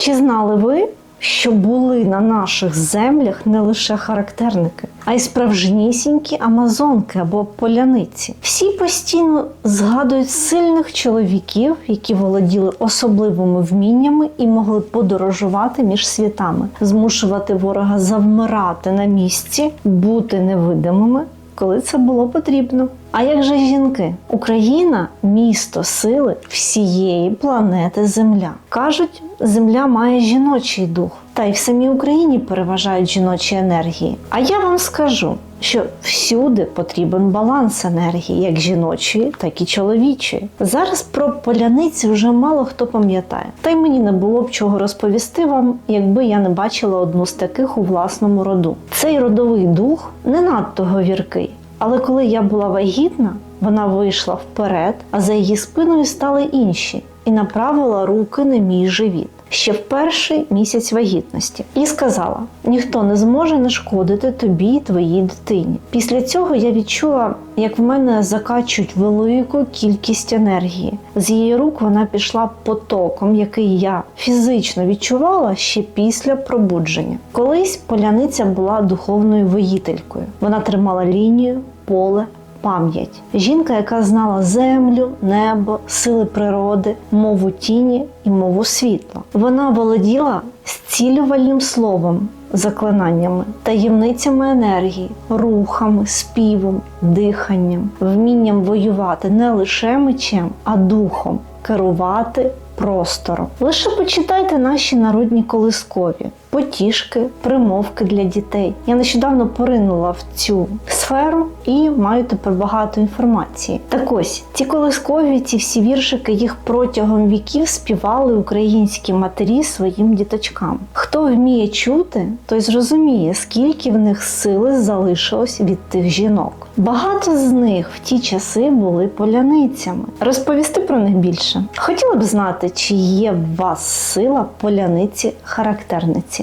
Чи знали ви, що були на наших землях не лише характерники, а й справжнісінькі амазонки або поляниці? Всі постійно згадують сильних чоловіків, які володіли особливими вміннями і могли подорожувати між світами, змушувати ворога завмирати на місці, бути невидимими. Коли це було потрібно. А як же жінки? Україна місто сили всієї планети Земля. Кажуть, земля має жіночий дух, та й в самій Україні переважають жіночі енергії. А я вам скажу, що всюди потрібен баланс енергії, як жіночої, так і чоловічої. Зараз про поляниці вже мало хто пам'ятає. Та й мені не було б чого розповісти вам, якби я не бачила одну з таких у власному роду. Цей родовий дух не надто говіркий. Але коли я була вагітна, вона вийшла вперед, а за її спиною стали інші і направила руки на мій живіт. Ще в перший місяць вагітності і сказала: ніхто не зможе нашкодити тобі і твоїй дитині. Після цього я відчула, як в мене закачують велику кількість енергії. З її рук вона пішла потоком, який я фізично відчувала ще після пробудження. Колись поляниця була духовною воїтелькою. Вона тримала лінію, поле, пам'ять. Жінка, яка знала землю, небо, сили природи, мову тіні і мову світла. Вона володіла зцілювальним словом, заклинаннями, таємницями енергії, рухами, співом, диханням, вмінням воювати не лише мечем, а духом, керувати простором. Лише почитайте наші народні колискові. Потішки, примовки для дітей. Я нещодавно поринула в цю сферу і маю тепер багато інформації. Так ось ці колискові, ці всі віршики їх протягом віків співали українські матері своїм діточкам. Хто вміє чути, той зрозуміє, скільки в них сили залишилось від тих жінок. Багато з них в ті часи були поляницями. Розповісти про них більше. Хотіла б знати, чи є в вас сила поляниці характерниці.